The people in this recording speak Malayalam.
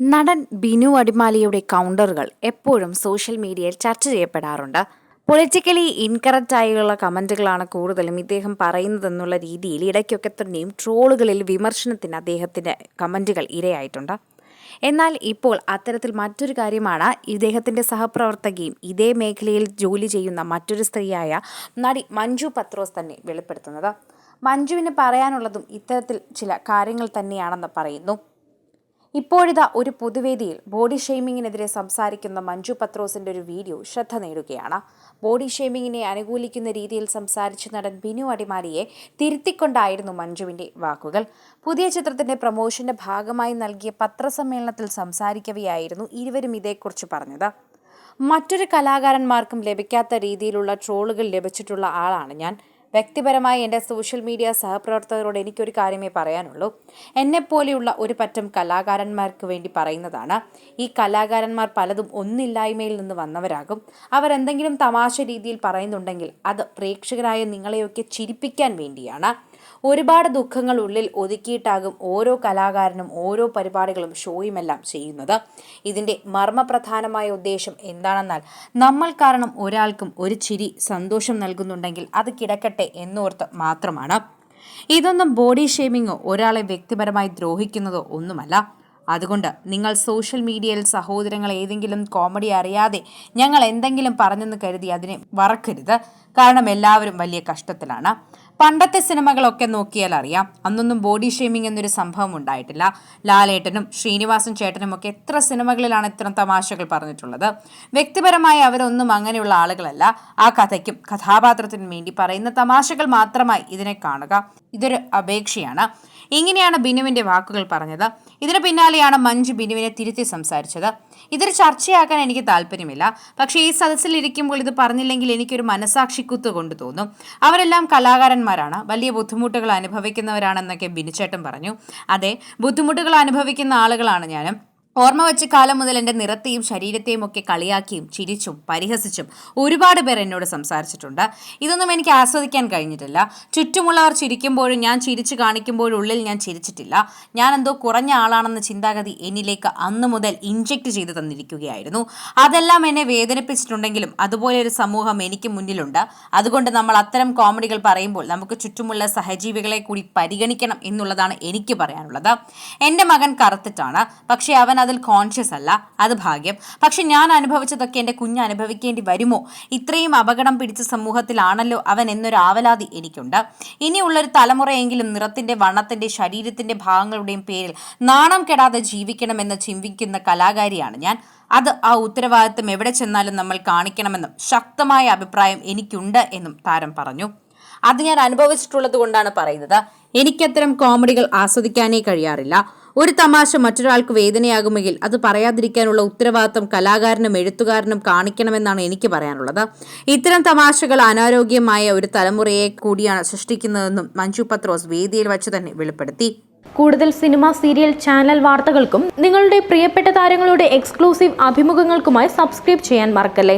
നടൻ ബിനു അടിമാലിയുടെ കൗണ്ടറുകൾ എപ്പോഴും സോഷ്യൽ മീഡിയയിൽ ചർച്ച ചെയ്യപ്പെടാറുണ്ട്. പൊളിറ്റിക്കലി ഇൻകറക്റ്റ് ആയുള്ള കമന്റുകളാണ് കൂടുതലും ഇദ്ദേഹം പറയുന്നതെന്നുള്ള രീതിയിൽ ഇടയ്ക്കൊക്കെ തന്നെയും ട്രോളുകളിൽ വിമർശനത്തിന് അദ്ദേഹത്തിന്റെ കമന്റുകൾ ഇരയായിട്ടുണ്ട്. എന്നാൽ ഇപ്പോൾ അത്തരത്തിൽ മറ്റൊരു കാര്യമാണ് ഇദ്ദേഹത്തിന്റെ സഹപ്രവർത്തകയും ഇതേ മേഖലയിൽ ജോലി ചെയ്യുന്ന മറ്റൊരു സ്ത്രീയായ നടി മഞ്ജു പത്രോസ് തന്നെ വെളിപ്പെടുത്തുന്നത്. മഞ്ജുവിന് പറയാനുള്ളതും ഇത്തരത്തിൽ ചില കാര്യങ്ങൾ തന്നെയാണെന്ന് പറയുന്നു. ഇപ്പോഴിതാ ഒരു പൊതുവേദിയിൽ ബോഡി ഷെയ്മിങ്ങിനെതിരെ സംസാരിക്കുന്ന മഞ്ജു പത്രോസിന്റെ ഒരു വീഡിയോ ശ്രദ്ധ നേടുകയാണ്. ബോഡി ഷെയ്മിങ്ങിനെ അനുകൂലിക്കുന്ന രീതിയിൽ സംസാരിച്ച നടൻ ബിനു അടിമാലിയെ തിരുത്തിക്കൊണ്ടായിരുന്നു മഞ്ജുവിന്റെ വാക്കുകൾ. പുതിയ ചിത്രത്തിന്റെ പ്രൊമോഷന്റെ ഭാഗമായി നൽകിയ പത്രസമ്മേളനത്തിൽ സംസാരിക്കവെയായിരുന്നു ഇരുവരും ഇതേക്കുറിച്ച് പറഞ്ഞത്. മറ്റൊരു കലാകാരന്മാർക്കും ലഭിക്കാത്ത രീതിയിലുള്ള ട്രോളുകൾ ലഭിച്ചിട്ടുള്ള ആളാണ് ഞാൻ. വ്യക്തിപരമായി എന്റെ സോഷ്യൽ മീഡിയ സഹപ്രവർത്തകരോട് എനിക്കൊരു കാര്യമേ പറയാനുള്ളൂ. എന്നെപ്പോലെയുള്ള ഒരു പറ്റം കലാകാരന്മാർക്ക് വേണ്ടി പറയുന്നതാണ്. ഈ കലാകാരന്മാർ പലതും ഒന്നില്ലായ്മയിൽ നിന്ന് വന്നവരാകും. അവരെന്തെങ്കിലും തമാശ രീതിയിൽ പറയുന്നുണ്ടെങ്കിൽ അത് പ്രേക്ഷകരായ നിങ്ങളെയൊക്കെ ചിരിപ്പിക്കാൻ വേണ്ടിയാണ്. ഒരുപാട് ദുഃഖങ്ങൾ ഉള്ളിൽ ഒതുക്കിയിട്ടാകും ഓരോ കലാകാരനും ഓരോ പരിപാടികളും ഷോയുമെല്ലാം ചെയ്യുന്നത്. ഇതിന്റെ മർമ്മപ്രധാനമായ ഉദ്ദേശം എന്താണെന്നാൽ നമ്മൾ കാരണം ഒരാൾക്കും ഒരു ചിരി സന്തോഷം നൽകുന്നുണ്ടെങ്കിൽ അത് കിടക്കട്ടെ എന്നോർത്ത് മാത്രമാണ്. ഇതൊന്നും ബോഡി ഷേമിങ്ങോ ഒരാളെ വ്യക്തിപരമായി ദ്രോഹിക്കുന്നതോ ഒന്നുമല്ല. അതുകൊണ്ട് നിങ്ങൾ സോഷ്യൽ മീഡിയയിൽ സഹോദരങ്ങൾ ഏതെങ്കിലും കോമഡി അറിയാതെ ഞങ്ങൾ എന്തെങ്കിലും പറഞ്ഞെന്ന് കരുതി അതിനെ വറക്കരുത്. കാരണം എല്ലാവരും വലിയ കഷ്ടത്തിലാണ്. പണ്ടത്തെ സിനിമകളൊക്കെ നോക്കിയാൽ അറിയാം. അന്നൊന്നും ബോഡി ഷേമിംഗ് എന്നൊരു സംഭവം ഉണ്ടായിട്ടില്ല. ലാലേട്ടനും ശ്രീനിവാസൻ ചേട്ടനും ഒക്കെ എത്ര സിനിമകളിലാണ് ഇത്തരം തമാശകൾ പറഞ്ഞിട്ടുള്ളത്. വ്യക്തിപരമായി അവരൊന്നും അങ്ങനെയുള്ള ആളുകളല്ല. ആ കഥയ്ക്കും കഥാപാത്രത്തിനും വേണ്ടി പറയുന്ന തമാശകൾ മാത്രമായി ഇതിനെ കാണുക. ഇതൊരു അപേക്ഷയാണ്. ഇങ്ങനെയാണ് ബിനുവിന്റെ വാക്കുകൾ പറഞ്ഞത്. ഇതിന് പിന്നാലെയാണ് മഞ്ജു ബിനുവിനെ തിരുത്തി സംസാരിച്ചത്. ഇതൊരു ചർച്ചയാക്കാൻ എനിക്ക് താല്പര്യമില്ല. പക്ഷേ ഈ സദസ്സിൽ ഇരിക്കുമ്പോൾ ഇത് പറഞ്ഞില്ലെങ്കിൽ എനിക്കൊരു മനസാക്ഷിക്കുത്ത് കൊണ്ടു തോന്നും. അവരെല്ലാം കലാകാരന്മാരാണ്. വലിയ ബുദ്ധിമുട്ടുകൾ അനുഭവിക്കുന്നവരാണെന്നൊക്കെ ബിനുചേട്ടൻ പറഞ്ഞു. അതെ ബുദ്ധിമുട്ടുകൾ അനുഭവിക്കുന്ന ആളുകളാണ് ഞാനും. ഓർമ്മ വെച്ച കാലം മുതൽ എന്റെ നിറത്തെയും ശരീരത്തെയും ഒക്കെ കളിയാക്കിയും ചിരിച്ചും പരിഹസിച്ചും ഒരുപാട് പേർ എന്നോട് സംസാരിച്ചിട്ടുണ്ട്. ഇതൊന്നും എനിക്ക് ആസ്വദിക്കാൻ കഴിഞ്ഞിട്ടില്ല. ചുറ്റുമുള്ളവർ ചിരിക്കുമ്പോഴും ഞാൻ ചിരിച്ചു കാണിക്കുമ്പോഴും ഉള്ളിൽ ഞാൻ ചിരിച്ചിട്ടില്ല. ഞാൻ എന്തോ കുറഞ്ഞ ആളാണെന്ന ചിന്താഗതി എന്നിലേക്ക് അന്നു മുതൽ ഇൻജെക്ട് ചെയ്തു തന്നിരിക്കുകയായിരുന്നു. അതെല്ലാം എന്നെ വേദനിപ്പിച്ചിട്ടുണ്ടെങ്കിലും അതുപോലെ ഒരു സമൂഹം എനിക്ക് മുന്നിലുണ്ട്. അതുകൊണ്ട് നമ്മൾ അത്തരം കോമഡികൾ പറയുമ്പോൾ നമുക്ക് ചുറ്റുമുള്ള സഹജീവികളെ കൂടി പരിഗണിക്കണം എന്നുള്ളതാണ് എനിക്ക് പറയാനുള്ളത്. എന്റെ മകൻ കറുത്തിട്ടാണ്. പക്ഷേ അവൻ അതിൽ കോൺഷ്യസ് അല്ല. അത് ഭാഗ്യം. പക്ഷെ ഞാൻ അനുഭവിച്ചതൊക്കെ എന്റെ കുഞ്ഞ് അനുഭവിക്കേണ്ടി വരുമോ? ഇത്രയും അപകടം പിടിച്ച സമൂഹത്തിലാണല്ലോ അവൻ എന്നൊരു ആവലാതി എനിക്കുണ്ട്. ഇനിയുള്ളൊരു തലമുറയെങ്കിലും നിറത്തിന്റെ വണ്ണത്തിന്റെ ശരീരത്തിന്റെ ഭാഗങ്ങളുടെയും പേരിൽ നാണം കെടാതെ ജീവിക്കണമെന്ന് ചിന്തിക്കുന്ന കലാകാരിയാണ് ഞാൻ. അത് ആ ഉത്തരവാദിത്വം എവിടെ ചെന്നാലും നമ്മൾ കാണിക്കണമെന്നും ശക്തമായ അഭിപ്രായം എനിക്കുണ്ട് എന്നും താരം പറഞ്ഞു. അത് ഞാൻ അനുഭവിച്ചിട്ടുള്ളത് കൊണ്ടാണ് പറയുന്നത്. എനിക്കത്തരം കോമഡികൾ ആസ്വദിക്കാനേ കഴിയാറില്ല. ഒരു തമാശ മറ്റൊരാൾക്ക് വേദനയാകുമെങ്കിൽ അത് പറയാതിരിക്കാനുള്ള ഉത്തരവാദിത്തം കലാകാരനും എഴുത്തുകാരനും കാണിക്കണമെന്നാണ് എനിക്ക് പറയാനുള്ളത്. ഇത്തരം തമാശകൾ അനാരോഗ്യമായ ഒരു തലമുറയെ കൂടിയാണ് സൃഷ്ടിക്കുന്നതെന്നും മഞ്ജു പത്രോസ് വേദിയിൽ വച്ച് തന്നെ വെളിപ്പെടുത്തി. കൂടുതൽ സിനിമ സീരിയൽ ചാനൽ വാർത്തകൾക്കും നിങ്ങളുടെ പ്രിയപ്പെട്ട താരങ്ങളുടെ എക്സ്ക്ലൂസീവ് അഭിമുഖങ്ങൾക്കുമായി സബ്സ്ക്രൈബ് ചെയ്യാൻ മറക്കല്ലേ?